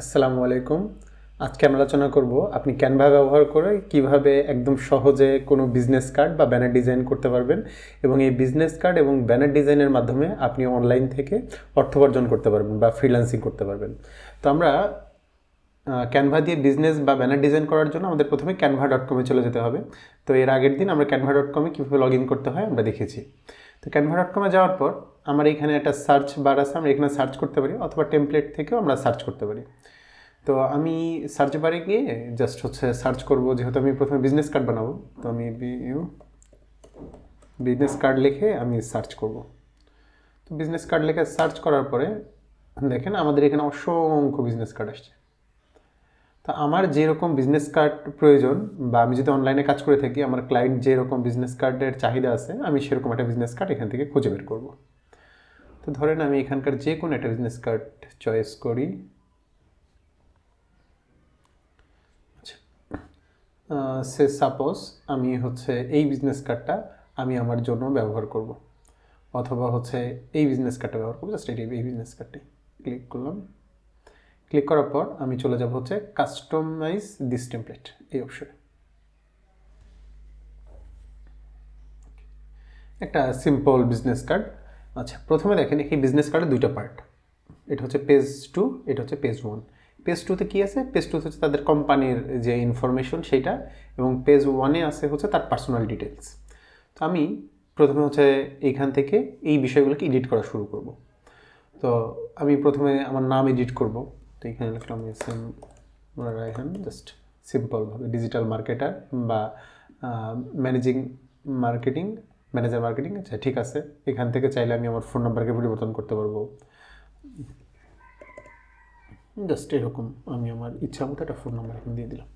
আসসালামু আলাইকুম। আজকে আমরা আলোচনা করব আপনি ক্যানভা ব্যবহার করে কীভাবে একদম সহজে কোনো বিজনেস কার্ড বা ব্যানার ডিজাইন করতে পারবেন এবং এই বিজনেস কার্ড এবং ব্যানার ডিজাইনের মাধ্যমে আপনি অনলাইন থেকে অর্থ উপার্জন করতে পারবেন বা ফ্রিল্যান্সিং করতে পারবেন। তো আমরা ক্যানভা দিয়ে বিজনেস বা ব্যানার ডিজাইন করার জন্য আমাদের প্রথমে ক্যানভা ডট কমে চলে যেতে হবে। তো এর আগের দিন আমরা ক্যানভা ডট কমে কীভাবে লগ ইন করতে হয় আমরা দেখেছি। তো ক্যানভা ডট কমে যাওয়ার পর আমার এখানে একটা সার্চ বার আছে, আমরা এখানে সার্চ করতে পারি, অথবা টেমপ্লেট থেকেও আমরা সার্চ করতে পারি। তো আমি সার্চ বারে গিয়ে জাস্ট হচ্ছে সার্চ করব, যেহেতু আমি প্রথমে বিজনেস কার্ড বানাবো, তো আমি বিজনেস কার্ড লিখে আমি সার্চ করব। তো বিজনেস কার্ড লিখে সার্চ করার পরে, দেখেন আমাদের এখানে অসংখ্য বিজনেস কার্ড আসছে। তো আমার যেরকম বিজনেস কার্ড প্রয়োজন, বা আমি যদি অনলাইনে কাজ করে থাকি, আমার ক্লায়েন্ট যেরকম বিজনেস কার্ডের চাহিদা আছে, আমি সেরকম একটা বিজনেস কার্ড এখান থেকে খুঁজে বের করব। তো ধরেন আমি এখানকার যে কোনো একটা বিজনেস কার্ড চয়েস করি। সে সাপোজ আমি হচ্ছে এই বিজনেস কার্ডটা আমি আমার জন্য ব্যবহার করব। অথবা হচ্ছে এই বিজনেস কার্ডটা ব্যবহার করব জাস্ট এই বিজনেস কার্ডটি ক্লিক করলাম। ক্লিক করার পর আমি চলে যাব হচ্ছে কাস্টমাইজ দিস টেমপ্লেট এই অপশনে একটা সিম্পল বিজনেস কার্ড আচ্ছা প্রথমে দেখেন এই বিজনেস কার্ডের দুইটা পার্ট এটা হচ্ছে পেজ টু এটা হচ্ছে পেজ ওয়ান পেজ টুতে কী আছে? পেজ টুতে হচ্ছে তাদের কোম্পানির যে ইনফরমেশন সেইটা এবং পেজ ওয়ানে আছে হচ্ছে তার পার্সোনাল ডিটেলস তো আমি প্রথমে হচ্ছে এইখান থেকে এই বিষয়গুলোকে এডিট করা শুরু করব। তো আমি প্রথমে আমার নাম এডিট করব। তো এখানে লিখলাম রায়হান জাস্ট সিম্পলভাবে ডিজিটাল মার্কেটার বা ম্যানেজিং মার্কেটিং ম্যানেজার মার্কেটিং আচ্ছা ঠিক আছে। এখান থেকে চাইলে আমি আমার ফোন নাম্বারকে পরিবর্তন করতে পারব। জাস্ট এরকম আমি আমার ইচ্ছা মতো একটা ফোন নাম্বার এখন দিয়ে দিলাম।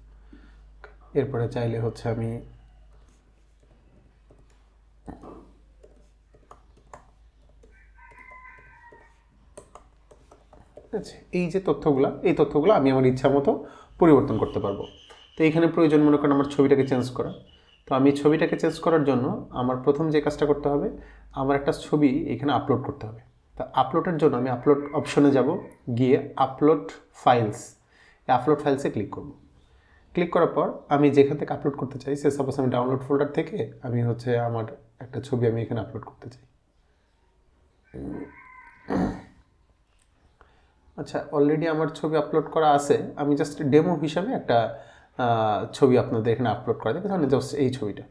এরপরে চাইলে হচ্ছে আমি আচ্ছা এই যে তথ্যগুলো, এই তথ্যগুলো আমি আমার ইচ্ছা মতো পরিবর্তন করতে পারব। তো এইখানে প্রয়োজন মনে করেন আমার ছবিটাকে চেঞ্জ করা। তো আমি ছবিটাকে চেঞ্জ করার জন্য আমার প্রথম যে কাজটা করতে হবে, আমার একটা ছবি এখানে আপলোড করতে হবে। তা আপলোডের জন্য আমি আপলোড অপশনে যাব, গিয়ে আপলোড ফাইলস আপলোড ফাইলসে ক্লিক করব। ক্লিক করার পর আমি যেখান থেকে আপলোড করতে চাই, সে সাপোজ আমি ডাউনলোড ফোল্ডার থেকে আমি হচ্ছে আমার একটা ছবি আমি এখানে আপলোড করতে চাই। আচ্ছা অলরেডি আমার ছবি আপলোড করা আছে। আমি জাস্ট ডেমো হিসাবে একটা ছবি আপনাদের এখানে আপলোড করা যাবে। তাহলে জাস্ট এই ছবিটা।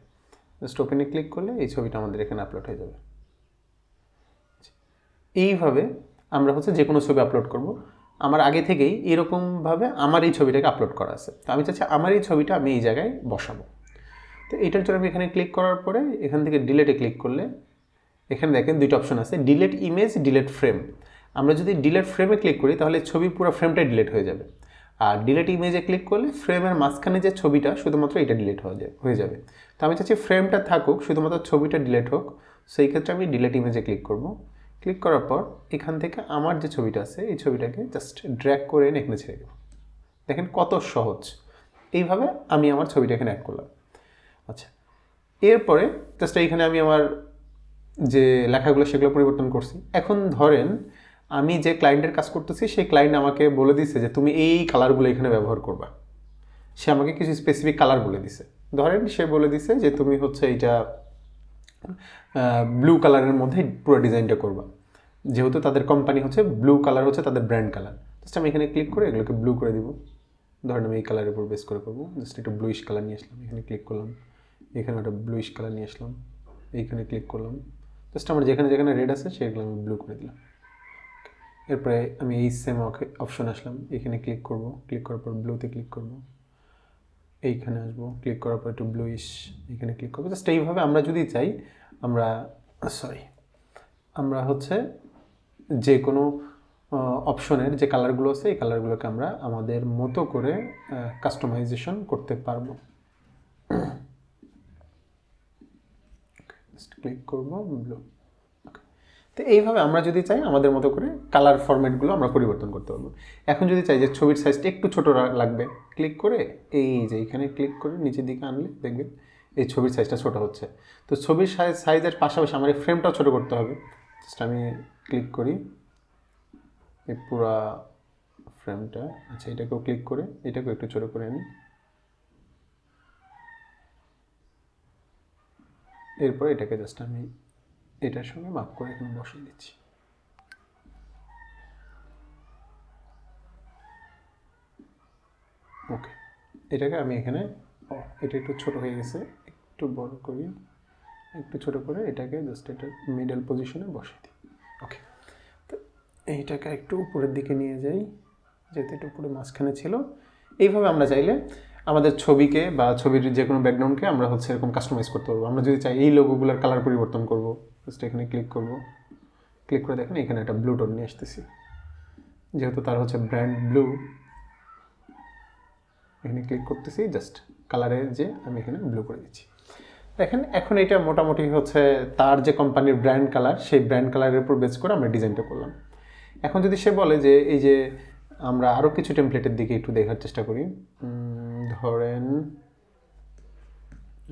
জাস্ট ওপেনে ক্লিক করলে এই ছবিটা আমাদের এখানে আপলোড হয়ে যাবে। এইভাবে আমরা হচ্ছে যে কোনো ছবি আপলোড করব। আমার আগে থেকেই এরকমভাবে আমার এই ছবিটাকে আপলোড করা আছে। তো আমি চাচ্ছি আমার এই ছবিটা আমি এই জায়গায় বসাবো। তো এটার জন্য আমি এখানে ক্লিক করার পরে এখান থেকে ডিলেটে ক্লিক করলে এখানে দেখেন দুইটা অপশন আছে। ডিলেট ইমেজ ডিলেট ফ্রেম আমরা যদি ডিলেট ফ্রেমে ক্লিক করি তাহলে ছবি পুরো ফ্রেমটাই ডিলেট হয়ে যাবে। আর ডিলেট ইমেজে ক্লিক করলে ফ্রেমের মাঝখানে যে ছবিটা শুধুমাত্র এটা ডিলেট হয়ে যাবে হয়ে যাবে। তো আমি চাচ্ছি ফ্রেমটা থাকুক, শুধুমাত্র ছবিটা ডিলেট হোক, সেই ক্ষেত্রে আমি ডিলেট ইমেজে ক্লিক করব। ক্লিক করার পর এখান থেকে আমার যে ছবিটা আছে, এই ছবিটাকে জাস্ট ড্র্যাগ করে এনে এখানে ছেড়ে দেবো। দেখেন কত সহজ। এইভাবে আমি আমার ছবিটা এখানে অ্যাড করলাম। আচ্ছা এরপরে জাস্ট এইখানে আমি আমার যে লেখাগুলো, সেগুলো পরিবর্তন করছি। এখন ধরেন আমি যে ক্লায়েন্টের কাজ করতেছি, সেই ক্লায়েন্ট আমাকে বলে দিছে যে, তুমি এই কালারগুলো এখানে ব্যবহার করবা। সে আমাকে কিছু স্পেসিফিক কালার বলে দিছে। ধরেন সে বলে দিছে যে, তুমি হচ্ছে এইটা ব্লু কালারের মধ্যে পুরো ডিজাইনটা করবা। যেহেতু তাদের কোম্পানি হচ্ছে ব্লু কালার হচ্ছে তাদের ব্র্যান্ড কালার জাস্ট আমি এখানে ক্লিক করে এগুলোকে ব্লু করে দিব। ধরেন আমি এই কালারের উপর বেস করে করব। জাস্ট একটু ব্লুইশ কালার নিয়ে আসলাম। এখানে ক্লিক করলাম। এখানে একটা ব্লুইশ কালার নিয়ে আসলাম। এইখানে ক্লিক করলাম। জাস্ট আমার যেখানে যেখানে রেড আছে, সেগুলো আমি ব্লু করে দিলাম। এরপরে আমি এই সেম অপশন আসলাম। এখানে ক্লিক করব। ক্লিক করার পর ব্লুতে ক্লিক করব। এইখানে আসব। ক্লিক করার পর একটু ব্লুইশ এখানে ক্লিক করব। জাস্ট এইভাবে আমরা যদি চাই, আমরা সরি আমরা হচ্ছে যে কোনো অপশনের যে কালারগুলো আছে, এই কালারগুলোকে আমরা আমাদের মতো করে কাস্টমাইজেশন করতে পারব। ক্লিক করব ব্লু তো এইভাবে আমরা যদি চাই, আমাদের মতো করে কালার ফরম্যাটগুলো আমরা পরিবর্তন করতে পারব। এখন যদি চাই যে ছবির সাইজটা একটু ছোটো লাগবে ক্লিক করে এই যে এখানে ক্লিক করে নিচের দিকে আনলে দেখবেন এই ছবির সাইজটা ছোটো হচ্ছে। তো ছবির সাইজ সাইজের পাশাপাশি আমার এই ফ্রেমটাও ছোটো করতে হবে। জাস্ট আমি ক্লিক করি, এই পুরা ফ্রেমটা আচ্ছা এটাকেও ক্লিক করে, এটাকেও একটু ছোটো করে আনি। এরপর এটাকে জাস্ট আমি এটার সঙ্গে মাপ করে এখানে বসিয়ে দিচ্ছি। ওকে, এটাকে আমি এখানে এটা একটু ছোট হয়ে গেছে, একটু বড় করি, একটু ছোট করে এটাকে জাস্ট এটা মিডল পজিশনে বসিয়ে দিই। ওকে, তো এইটাকে একটু উপরের দিকে নিয়ে যাই, যেহেতু এটা উপরে মাঝখানে ছিল। এইভাবে আমরা চাইলে আমাদের ছবিকে বা ছবির যে কোনো ব্যাকগ্রাউন্ডকে আমরা হচ্ছে এরকম কাস্টমাইজ করতে পারব। আমরা যদি চাই এই লোগোগুলোর কালার পরিবর্তন করব। জাস্ট এখানে ক্লিক করব। ক্লিক করে দেখেন এখানে একটা ব্লু টোন নিয়ে আসতেছি। যেহেতু তার হচ্ছে ব্র্যান্ড ব্লু এখানে ক্লিক করতেছি জাস্ট কালারে যে আমি এখানে ব্লু করে দিচ্ছি। দেখেন, এখন এটা মোটামুটি হচ্ছে তার যে কোম্পানির ব্র্যান্ড কালার সেই ব্র্যান্ড কালারের উপর বেস করে আমরা ডিজাইনটা করলাম। এখন যদি সে বলে যে, এই যে আমরা আরও কিছু টেমপ্লেটের দিকে একটু দেখার চেষ্টা করি। ধরেন,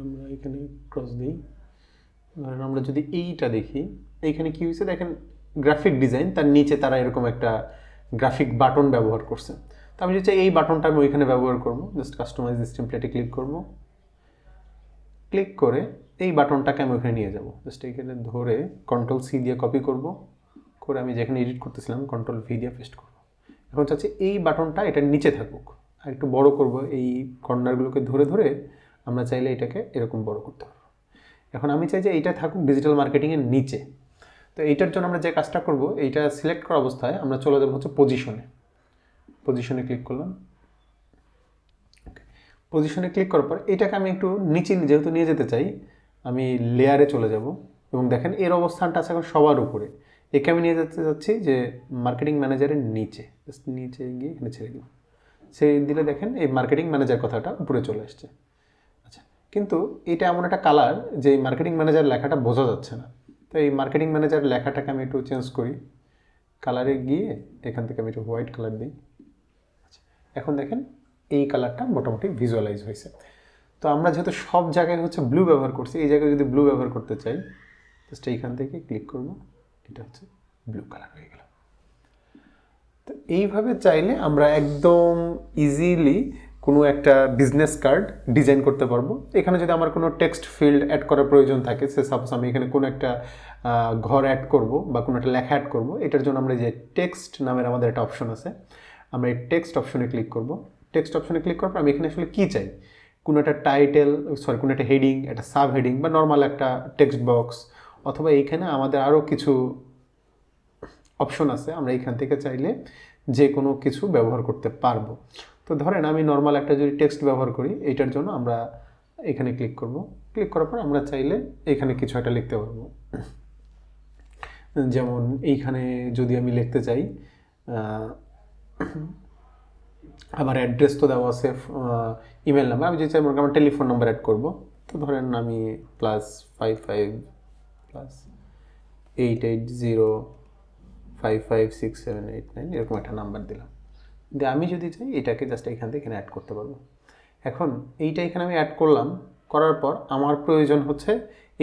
আমরা এখানে ক্রস দিই। ধরেন আমরা যদি এইটা দেখি, এইখানে কি হয়েছে দেখেন গ্রাফিক ডিজাইন তার নিচে তারা এরকম একটা গ্রাফিক বাটন ব্যবহার করছে। তো আমি যদি চাই এই বাটনটা আমি ওইখানে ব্যবহার করব জাস্ট কাস্টমাইজ দিস টেমপ্লেটে ক্লিক করব। ক্লিক করে এই বাটনটাকে আমি ওখানে নিয়ে যাব। জাস্ট এখানে ধরে কন্ট্রোল সি দিয়ে কপি করব। করে আমি যেখানে এডিট করতেছিলাম কন্ট্রোল ভি দিয়ে পেস্ট করব। এখন চাচ্ছি এই বাটনটা এটার নিচে থাকুক। আর একটু বড় করব, এই কর্নারগুলোকে ধরে ধরে আমরা চাইলে এটাকে এরকম বড় করতে পারব। এখন আমি চাই যে এইটা থাকুক ডিজিটাল মার্কেটিংয়ের নিচে। তো এইটার জন্য আমরা যে কাজটা করব, এইটা সিলেক্ট করা অবস্থায় আমরা চলে যাব হচ্ছে পজিশনে পজিশনে ক্লিক করলাম। পজিশনে ক্লিক করার পর এটাকে আমি একটু নিচে যেহেতু নিয়ে যেতে চাই, আমি লেয়ারে চলে যাব। এবং দেখেন এর অবস্থানটা আছে এখন সবার উপরে। একে আমি নিয়ে যেতে চাচ্ছি যে মার্কেটিং ম্যানেজারের নিচে। জাস্ট নিচে গিয়ে এখানে ছেড়ে দিব সেই দিলে দেখেন এই মার্কেটিং ম্যানেজার কথাটা উপরে চলে আসছে। কিন্তু এটা এমন একটা কালার যে মার্কেটিং ম্যানেজার লেখাটা বোঝা যাচ্ছে না। তো এই মার্কেটিং ম্যানেজার লেখাটাকে আমি একটু চেঞ্জ করি। কালারে গিয়ে এখান থেকে আমি একটু হোয়াইট কালার দিই। আচ্ছা এখন দেখেন এই কালারটা মোটামুটি ভিজুয়ালাইজ হয়েছে। তো আমরা যেহেতু সব জায়গায় হচ্ছে ব্লু ব্যবহার করছি, এই জায়গায় যদি ব্লু ব্যবহার করতে চাই জাস্ট এইখান থেকে ক্লিক করব, এটা হচ্ছে ব্লু কালার হয়ে গেল। তো এইভাবে চাইলে আমরা একদম ইজিলি কোনো একটা বিজনেস কার্ড ডিজাইন করতে পারব। এখানে যদি আমার কোনো টেক্সট ফিল্ড অ্যাড করার প্রয়োজন থাকে সে সাপোজ আমি এখানে কোনো একটা ঘর অ্যাড করব বা কোনো একটা লেখা অ্যাড করব, এটার জন্য আমরা যে টেক্সট নামের আমাদের একটা অপশন আছে, আমরা এই টেক্সট অপশনে ক্লিক করব। টেক্সট অপশনে ক্লিক করার পর আমি এখানে আসলে কী চাই? কোনো একটা টাইটেল সরি কোনো একটা হেডিং একটা সাব হেডিং বা নর্মাল একটা টেক্সট বক্স অথবা এইখানে আমাদের আরও কিছু অপশন আছে, আমরা এখান থেকে চাইলে যে কোনো কিছু ব্যবহার করতে পারব। তো ধরেন আমি নর্মাল একটা যদি টেক্সট ব্যবহার করি, এইটার জন্য আমরা এখানে ক্লিক করব। ক্লিক করার পর আমরা চাইলে এখানে কিছু একটা লিখতে পারব। যেমন এইখানে যদি আমি লিখতে চাই আমার অ্যাড্রেস তো দেওয়া আছে ইমেল নাম্বার আমি যদি চাই মনে আমার টেলিফোন নাম্বার অ্যাড করব। তো ধরেন আমি plus five five plus eight eight zero five five six seven eight nine এরকম একটা নাম্বার দিলাম। দিয়ে আমি যদি চাই এটাকে জাস্ট এখান থেকে এখানে অ্যাড করতে পারব। এখন এইটা এখানে আমি অ্যাড করলাম, করার পর আমার প্রয়োজন হচ্ছে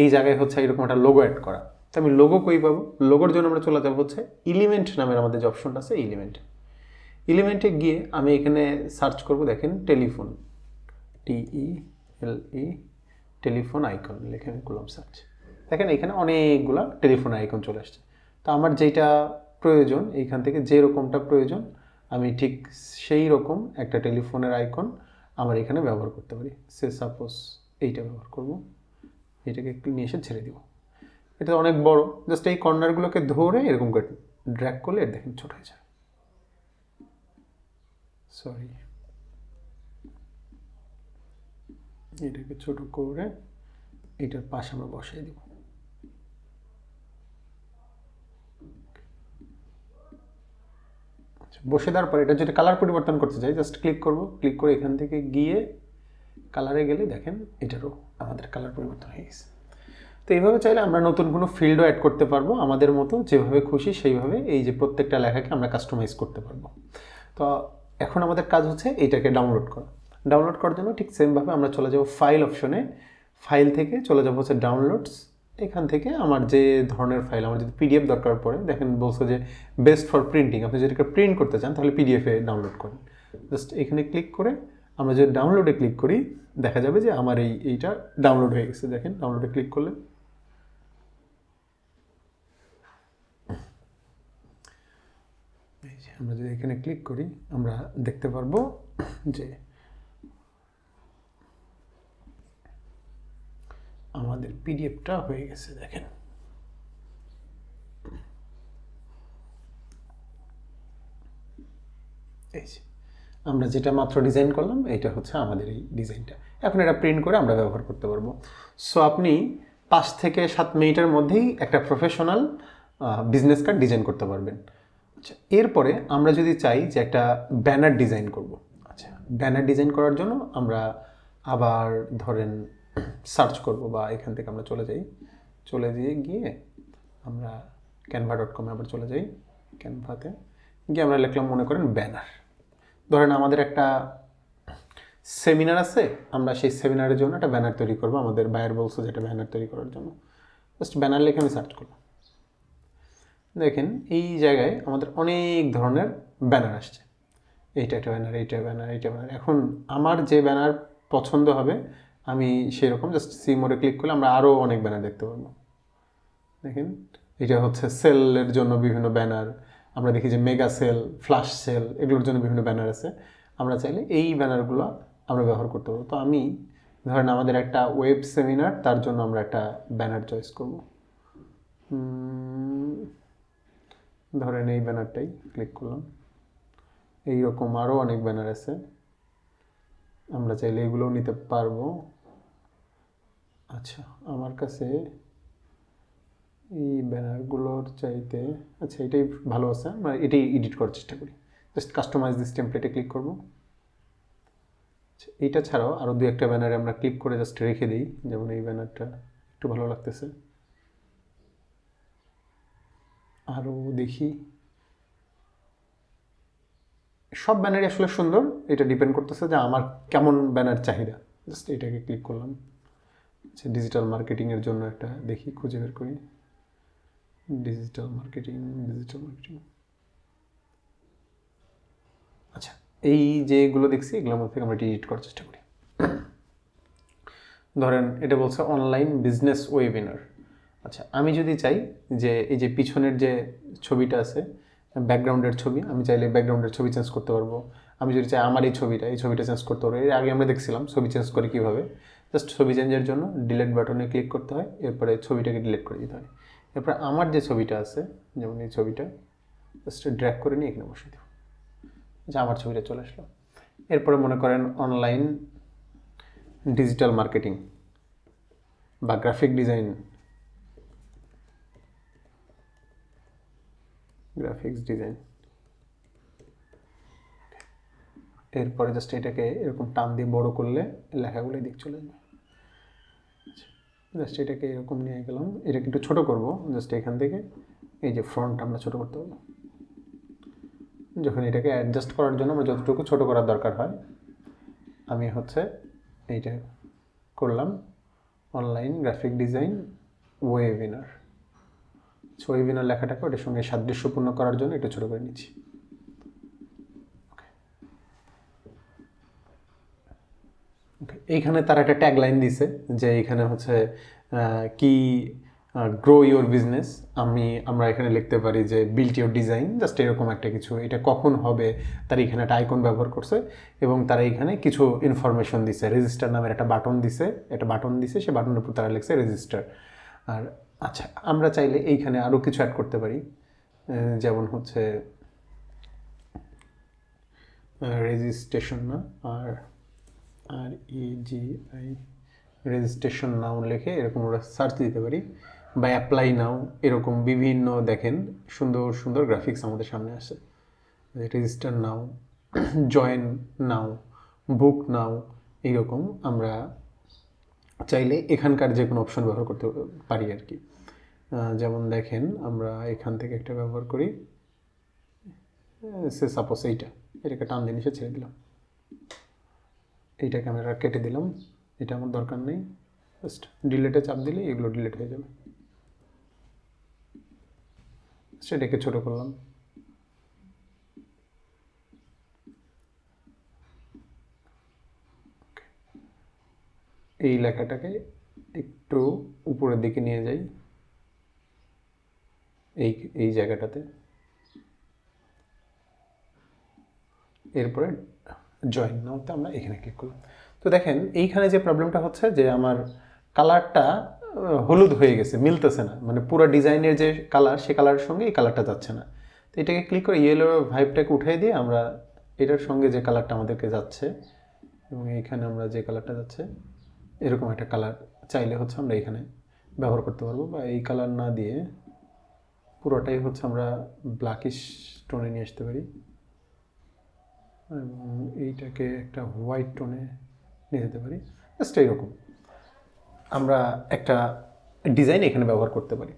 এই জায়গায় হচ্ছে এরকম একটা লোগো অ্যাড করা। তো আমি লোগো কই পাবো? লোগোর জন্য আমরা চলে যাব হচ্ছে ইলিমেন্ট নামের আমাদের যে অপশনটা আছে ইলিমেন্ট এলিমেন্টে গিয়ে আমি এখানে সার্চ করব, দেখেন telephone T L E telephone icon লিখে আমি করলাম সার্চ দেখেন এখানে অনেকগুলা টেলিফোন আইকন চলে আসছে। তো আমার যেটা প্রয়োজন, এইখান থেকে যে রকমটা প্রয়োজন আমি ঠিক সেই রকম একটা টেলিফোনের আইকন আমার এখানে ব্যবহার করতে পারি। সে সাপোজ এইটা ব্যবহার করব। এটাকে একটু নিয়ে এসে ছেড়ে দিব। এটা অনেক বড়। জাস্ট এই কর্নারগুলোকে ধরে এরকম করে ড্র্যাক করলে দেখেন ছোট হয়ে যায়। সরি এটাকে ছোট করে এটার পাশে আমরা বসিয়ে দিব আচ্ছা, বসে দেওয়ার পর, এটা যদি কালার পরিবর্তন করতে চাই জাস্ট ক্লিক করব ক্লিক করে এখান থেকে গিয়ে কালারে গেলে দেখেন এটারও আমাদের কালার পরিবর্তন হয়ে গেছে। তো এইভাবে চাইলে আমরা নতুন কোনো ফিল্ডও অ্যাড করতে পারব, আমাদের মতো যেভাবে খুশি সেইভাবে এই যে প্রত্যেকটা লেখাকে আমরা কাস্টমাইজ করতে পারব। তো এখন আমাদের কাজ হচ্ছে এইটাকে ডাউনলোড করা। ডাউনলোড করার জন্য ঠিক সেমভাবে আমরা চলে যাব ফাইল অপশনে ফাইল থেকে চলে যাব হচ্ছে ডাউনলোডস এখান থেকে আমার যে ধরনের ফাইল আমার যদি পিডিএফ দরকার পড়ে, দেখেন বলছে যে বেস্ট ফর প্রিন্টিং আপনি যদি প্রিন্ট করতে চান, তাহলে পিডিএফে ডাউনলোড করেন। জাস্ট এখানে ক্লিক করে আমরা যদি ডাউনলোডে ক্লিক করি, দেখা যাবে যে আমার এই, এইটা ডাউনলোড হয়ে গেছে। দেখেন ডাউনলোডে ক্লিক করলে আমরা যদি এখানে ক্লিক করি, আমরা দেখতে পারব যে আমাদের পিডিএফটা হয়ে গেছে, দেখেন। এই আমরা যেটা মাত্র ডিজাইন করলাম এটা হচ্ছে আমাদের এই ডিজাইনটা। এখন এটা প্রিন্ট করে আমরা ব্যবহার করতে পারব। সো, আপনি পাঁচ থেকে সাত মিনিটের মধ্যেই একটা প্রফেশনাল বিজনেস কার্ড ডিজাইন করতে পারবেন। আচ্ছা এরপরে আমরা যদি চাই যে একটা ব্যানার ডিজাইন করব। আচ্ছা ব্যানার ডিজাইন করার জন্য আমরা আবার ধরেন সার্চ করব বা এখান থেকে আমরা চলে যাই। চলে দিয়ে গিয়ে আমরা ক্যানভা ডট কমে আবার চলে যাই। ক্যানভাতে গিয়ে আমরা লিখলাম, মনে করেন ব্যানার ধরেন আমাদের একটা সেমিনার আছে, আমরা সেই সেমিনারের জন্য একটা ব্যানার তৈরি করব, আমাদের বায়ার বলছে যে একটা ব্যানার তৈরি করার জন্য। জাস্ট ব্যানার লিখে আমি সার্চ করলাম। দেখেন, এই জায়গায় আমাদের অনেক ধরনের ব্যানার আসছে। এইটা একটা ব্যানার এইটা ব্যানার এইটা ব্যানার এখন আমার যে ব্যানার পছন্দ হবে আমি সেরকম জাস্ট সি মোড়ে ক্লিক করলে আমরা আরও অনেক ব্যানার দেখতে পারব। দেখেন, এটা হচ্ছে সেলের জন্য বিভিন্ন ব্যানার আমরা দেখি যে মেগা সেল ফ্লাশ সেল এগুলোর জন্য বিভিন্ন ব্যানার আছে। আমরা চাইলে এই ব্যানারগুলো আমরা ব্যবহার করতে পারব। তো আমি, ধরেন আমাদের একটা ওয়েব সেমিনার তার জন্য আমরা একটা ব্যানার চয়েস করব। ধরেন এই ব্যানারটাই ক্লিক করলাম। এইরকম আরও অনেক ব্যানার আছে। আমরা চাইলে এগুলোও নিতে পারব। আচ্ছা আমার কাছে এই ব্যানারগুলোর চাইতে আচ্ছা এটাই ভালো আছে, আমরা এটাই এডিট করার চেষ্টা করি। জাস্ট কাস্টমাইজ দিস টেমপ্লেটে ক্লিক করব। আচ্ছা এইটা ছাড়াও আরও দু একটা ব্যানারে আমরা ক্লিক করে জাস্ট রেখে দিই, যেমন এই ব্যানারটা একটু ভালো লাগতেছে। আরও দেখি। সব ব্যানারই আসলে সুন্দর, এটা ডিপেন্ড করতেছে যে আমার কেমন ব্যানার চাহিদা। জাস্ট এটাকে ক্লিক করলাম। আচ্ছা ডিজিটাল মার্কেটিংয়ের জন্য একটা দেখি, খুঁজে বের করি। ডিজিটাল মার্কেটিং ডিজিটাল মার্কেটিং আচ্ছা এই যেগুলো দেখছি, এগুলোর মধ্যে আমরা এডিট করার চেষ্টা করি। ধরেন, এটা বলছে অনলাইন বিজনেস ওয়েবিনার আচ্ছা আমি যদি চাই যে এই যে পিছনের যে ছবিটা আছে ব্যাকগ্রাউন্ডের ছবি, আমি চাইলে ব্যাকগ্রাউন্ডের ছবি চেঞ্জ করতে পারব। আমি যদি চাই আমার এই ছবিটা এই ছবিটা চেঞ্জ করতে পারব। এর আগে আমরা দেখছিলাম ছবি চেঞ্জ করে কীভাবে। জাস্ট ছবি চেঞ্জের জন্য ডিলেট বাটনে ক্লিক করতে হয়, এরপরে ছবিটাকে ডিলেট করে দিতে হয়। এরপরে আমার যে ছবিটা আছে, যেমন এই ছবিটা জাস্ট ড্র্যাক করে নিয়ে এখানে বসে দেব যে আমার ছবিটা চলে আসলো। এরপরে মনে করেন অনলাইন ডিজিটাল মার্কেটিং বা গ্রাফিক ডিজাইন গ্রাফিক্স ডিজাইন এরপরে জাস্ট এটাকে এরকম টান দিয়ে বড় করলে লেখাগুলো দিক চলে যাবে জাস্ট এটাকে এরকম নিয়ে গেলাম। এটাকে একটু ছোটো করব জাস্ট এখান থেকে। এই যে ফ্রন্ট আমরা ছোটো করতে পারব যখন এটাকে অ্যাডজাস্ট করার জন্য আমরা যতটুকু ছোটো করার দরকার হয়, আমি হচ্ছে এইটা করলাম। Online graphic design webinar webinar লেখাটাকে ওটার সঙ্গে সাদৃশ্যপূর্ণ করার জন্য একটু ছোটো করে নিচ্ছি। এইখানে তারা একটা ট্যাগ লাইন দিছে যে এখানে হচ্ছে কি গ্রো ইওর বিজনেস আমি, আমরা এখানে লিখতে পারি যে বিল্ট ইওর ডিজাইন জাস্ট এরকম একটা কিছু। এটা কখন হবে? তার এখানে একটা আইকন ব্যবহার করছে এবং তারা এখানে কিছু ইনফরমেশন দিছে। রেজিস্টার নামের একটা বাটন দিছে। একটা বাটন দিছে, সে বাটনের উপর তারা লিখছে রেজিস্টার আর আচ্ছা আমরা চাইলে এইখানে আরও কিছু অ্যাড করতে পারি। যেমন হচ্ছে রেজিস্ট্রেশন না, আর আর ই জি আই রেজিস্ট্রেশন নাও লিখে এরকম আমরা সার্চ দিতে পারি বা অ্যাপ্লাই নাও এরকম বিভিন্ন দেখেন সুন্দর সুন্দর গ্রাফিক্স আমাদের সামনে আসে। রেজিস্টার নাও জয়েন নাও বুক নাও এইরকম আমরা চাইলে এখানকার যে কোনো অপশন ব্যবহার করতে পারি আর কি। যেমন দেখেন আমরা এখান থেকে একটা ব্যবহার করি। সে সাপোজ এইটা, এটাকে টান নিচে ছেড়ে দিলাম। এইটাকে ক্যামেরা কেটে দিলাম। এটা আমার দরকার নেই। জাস্ট ডিলেটে চাপ দিলে এগুলো ডিলেট হয়ে যাবে। সেটাকে ছোটো করলাম। এই লেখাটাকে একটু উপরের দিকে নিয়ে যাই। এই এই জায়গাটাতে। এরপরে জয়েন নাওতে আমরা এখানে ক্লিক করলাম। তো দেখেন, এইখানে যে প্রবলেমটা হচ্ছে যে আমার কালারটা হলুদ হয়ে গেছে, মিলতেছে না। মানে পুরো ডিজাইনের যে কালার সে কালারের সঙ্গে এই কালারটা যাচ্ছে না। তো এটাকে ক্লিক করে ইয়েলো ভাইবটাকে উঠিয়ে দিয়ে আমরা এটার সঙ্গে যে কালারটা আমাদেরকে যাচ্ছে, এবং এইখানে আমরা যে কালারটা যাচ্ছে, এরকম একটা কালার চাইলে হচ্ছে আমরা এখানে ব্যবহার করতে পারব, বা এই কালার না দিয়ে পুরোটাই হচ্ছে আমরা ব্ল্যাকিশ টোনে নিয়ে আসতে পারি। এবং এইটাকে একটা হোয়াইট টোনে নিয়ে যেতে পারি। জাস্ট এইরকম। আমরা একটা ডিজাইন এখানে ব্যবহার করতে পারি।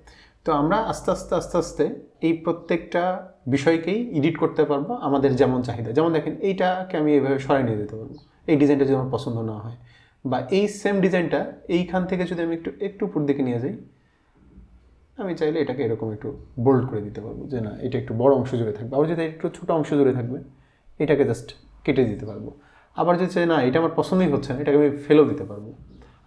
তো আমরা আস্তে আস্তে আস্তে আস্তে এই প্রত্যেকটা বিষয়কেই এডিট করতে পারব আমাদের যেমন চাহিদা। যেমন দেখেন, এইটাকে আমি এইভাবে সরাই নিয়ে যেতে পারব। এই ডিজাইনটা যদি আমার পছন্দ না হয় বা এই সেম ডিজাইনটা এইখান থেকে যদি আমি একটু একটু উপর দিকে নিয়ে যাই, আমি চাইলে এটাকে এরকম একটু বোল্ড করে দিতে পারব যে না, এটা একটু বড় অংশ জুড়ে থাকবে। আবার যদি একটু ছোটো অংশ জুড়ে থাকবে এটাকে জাস্ট কেটে দিতে পারব। আবার যদি চাই, না, এটা আমার পছন্দই হচ্ছে না, এটাকে আমি ফেলেও দিতে পারব।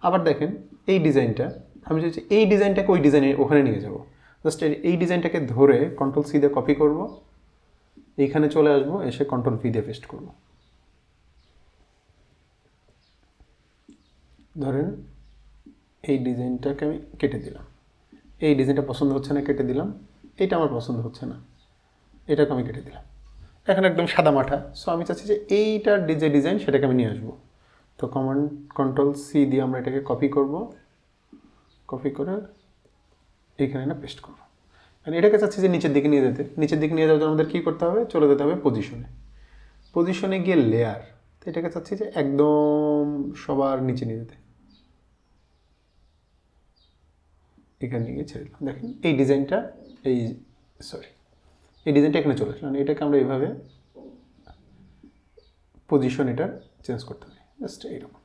আবার দেখেন, এই ডিজাইনটা, আমি যদি এই ডিজাইনটাকে ওই ডিজাইনে ওখানে নিয়ে যাব। জাস্ট এই ডিজাইনটাকে ধরে কন্ট্রোল সি দিয়ে কপি করব। এইখানে চলে আসব, এসে কন্ট্রোল ভি দিয়ে পেস্ট করব। ধরেন, এই ডিজাইনটাকে আমি কেটে দিলাম। এই ডিজাইনটা পছন্দ হচ্ছে না, কেটে দিলাম। এটা আমার পছন্দ হচ্ছে না। এটাকে আমি কেটে দিলাম। এখন একদম সাদা মাঠা। সো আমি চাচ্ছি যে এইটার যে ডিজাইন সেটাকে আমি নিয়ে আসব। তো কমান্ড কন্ট্রোল সি দিয়ে আমরা এটাকে কপি করব। কপি করে এইখানে না পেস্ট করব। মানে এটাকে চাচ্ছি যে নিচের দিকে নিয়ে যেতে। নিচের দিকে নিয়ে যাওয়ার জন্য আমাদের কী করতে হবে? চলে যেতে হবে পজিশনে পজিশনে গিয়ে লেয়ার তো এটাকে চাচ্ছি যে একদম সবার নিচে নিয়ে যেতে। এখানে গিয়ে ছেড়ে দিলাম। দেখেন এই ডিজাইনটা এই সরি এই ডিজাইনটা এখানে চলে আসলো। মানে এটাকে আমরা এইভাবে পজিশন এটা চেঞ্জ করতে পারি জাস্ট এইরকম।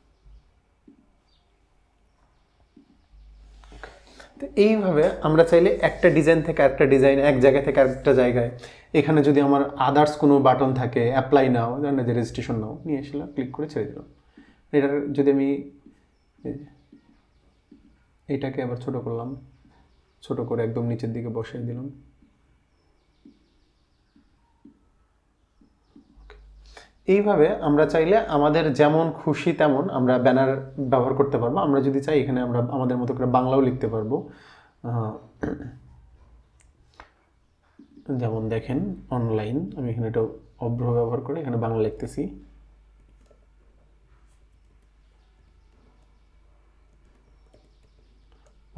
তো এইভাবে আমরা চাইলে একটা ডিজাইন থেকে একটা ডিজাইন এক জায়গা থেকে আরেকটা জায়গায়, এখানে যদি আমার আদার্স কোনো বাটন থাকে অ্যাপ্লাই নাও জানেন যে রেজিস্ট্রেশন নাও, নিয়ে এসলাম ক্লিক করে ছেড়ে দিলাম। এটার যদি আমি এইটাকে আবার ছোট করলাম, ছোট করে একদম নিচের দিকে বসিয়ে দিলাম এইভাবে আমরা চাইলে আমাদের যেমন খুশি তেমন আমরা ব্যানার ব্যবহার করতে পারব। আমরা যদি চাই এখানে আমরা আমাদের মতো করে বাংলাও লিখতে পারব। যেমন দেখেন অনলাইন আমি এখানে এটা অভ্র ব্যবহার করে এখানে বাংলা লিখতেছি।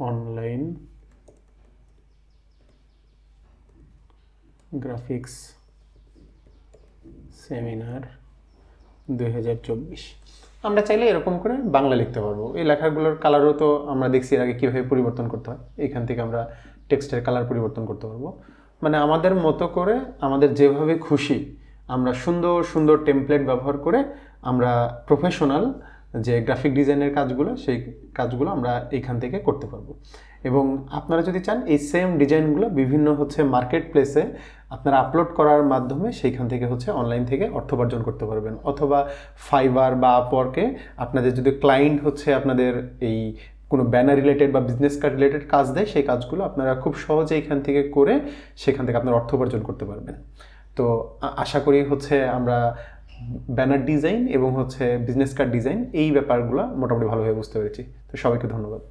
অনলাইন গ্রাফিক্স সেমিনার দুই হাজার চব্বিশ। আমরা চাইলে এরকম করে বাংলা লিখতে পারব। এই লেখাগুলোর কালারও তো আমরা দেখছি এর আগে কীভাবে পরিবর্তন করতে হয়। এখান থেকে আমরা টেক্সটের কালার পরিবর্তন করতে পারব। মানে আমাদের মতো করে আমাদের যেভাবে খুশি, আমরা সুন্দর সুন্দর টেমপ্লেট ব্যবহার করে আমরা প্রফেশনাল যে গ্রাফিক ডিজাইনের কাজগুলো, সেই কাজগুলো আমরা এইখান থেকে করতে পারব। এবং আপনারা যদি চান, এই সেম ডিজাইনগুলো বিভিন্ন হচ্ছে মার্কেট প্লেসে আপনারা আপলোড করার মাধ্যমে সেইখান থেকে হচ্ছে অনলাইন থেকে অর্থ উপার্জন করতে পারবেন। অথবা ফাইবার বা আপওয়ার্কে আপনাদের যদি ক্লায়েন্ট হচ্ছে আপনাদের এই কোনো ব্যানার রিলেটেড বা বিজনেস কার্ড রিলেটেড কাজ দেয়, সেই কাজগুলো আপনারা খুব সহজে এখান থেকে করে সেখান থেকে আপনারা অর্থ উপার্জন করতে পারবেন। তো আশা করি হচ্ছে আমরা ব্যানার ডিজাইন এবং হচ্ছে বিজনেস কার্ড ডিজাইন, এই ব্যাপারগুলো মোটামুটি ভালোভাবে বুঝতে পেরেছি। তো সবাইকে ধন্যবাদ।